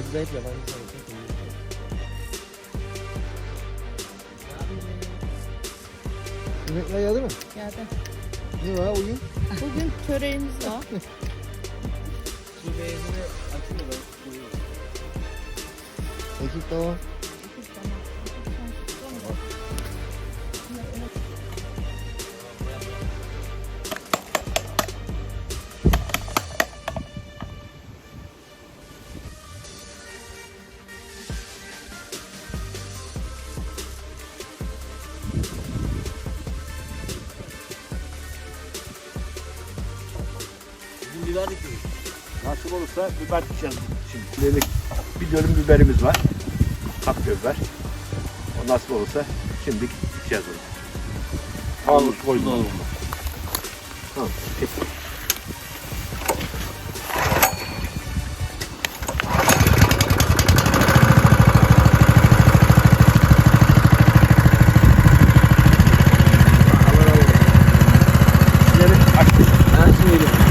Hep yabancı sanatı Yemekler geldi mi? Geldi. Ne var bugün? Bugün töreğimiz var. Su beyazını açıyor ben. Ekip tamam. Biber dikiyoruz. Nasip olursa biber dikeceğiz şimdi. Dedik bir dönüm biberimiz var. Kapya biber. O nasip olursa şimdi dikeceğiz onu. Almış koydum. Tamam. Peki. Yeri açtık. Ben şimdi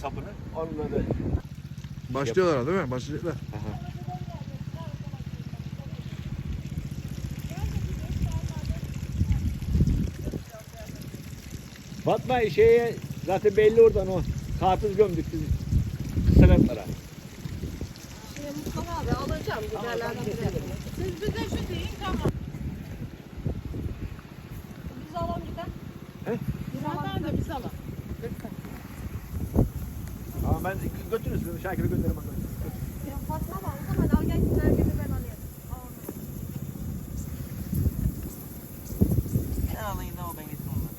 sapını. Onunla da Başlıyorlar değil mi? Başlayacaklar. Fatma şeye zaten belli oradan o. Karpuz gömdük biz sınıflara. Şimdi Mustafa abi alacağım güzellerden Siz bize şu deyin tamam. Biz alalım bir de. He? Biz alalım Zaten bir de. de biz alalım. Lütfen. Ama ben götürürsün Şakir'i gönderirim bakalım. Ya Fatma da alsam hadi al gelsinler gibi ben alayım. Al. Ne alayım da o ben getirdim onları.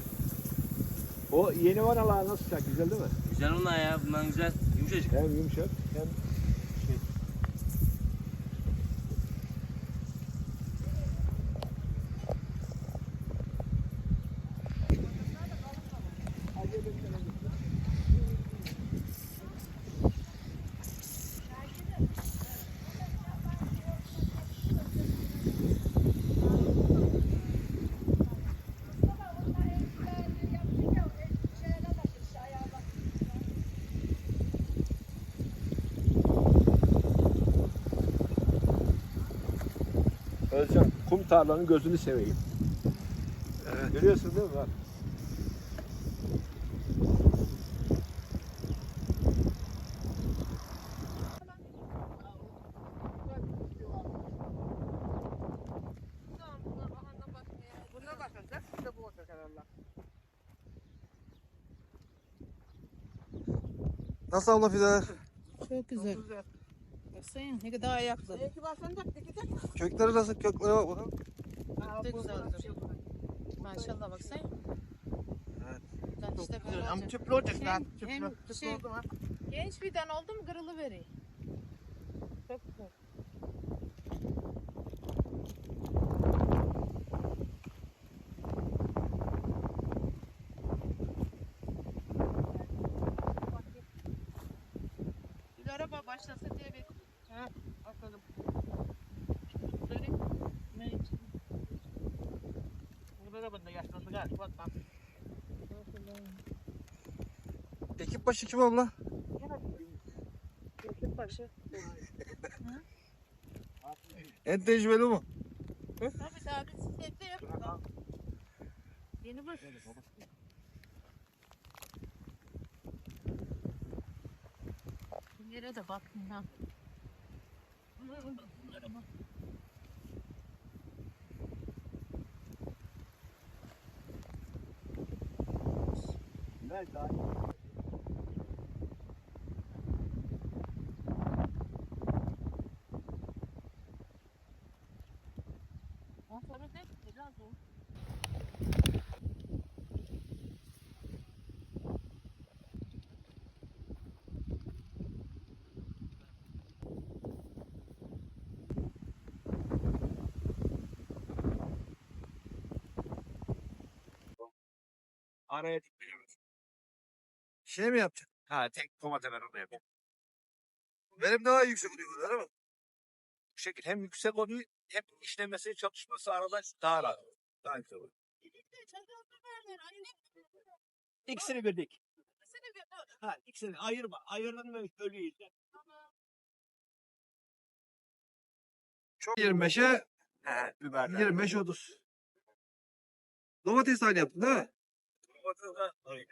O yeni vanalar nasıl Şakir? Güzel değil mi? Güzel onlar ya. Bunlar güzel. Yumuşacık. Hem yumuşak hem Özcan kum tarlanın gözünü seveyim. Evet. Görüyorsun değil mi? Bak. Nasıl abla fideler? Çok güzel. Baksana ne kadar ayaklı. Belki başlanacak dikecek. Kökleri nasıl? Köklere bak bakalım. De bu- güzel duruyor. Maşallah baksana. Evet. Ben işte böyle Ama tüplü olacak Hem- lan. hem Tüplü. şey- Tüplü oldu mu? Genç birden oldu mu kırılı vereyim. Çok güzel. Başlasa diye ne için? Yaşlandı galiba. Bak bak. Ekip başı kim abla? Ekip başı. En tecrübeli bu. Tabii tabii siz evde yapın. Yeni baş. Yere de bakın ha. Bunlara bak. Nerede? Aferin de biraz o. Araya dikmeyeceğim. Şey mi yapacaksın? Ha tek domates ben onu yapayım. Benim daha yüksek oluyor değil mi? Bu şekil hem yüksek oluyor hem işlemesi çalışması arada daha rahat. Daha güzel oluyor. İkisini birlik. Ha ikisini ayırma. Ayırdın mı işte. Çok 25'e He biberler. 25 30. Domates tane yaptın değil mi? Domates de öyle.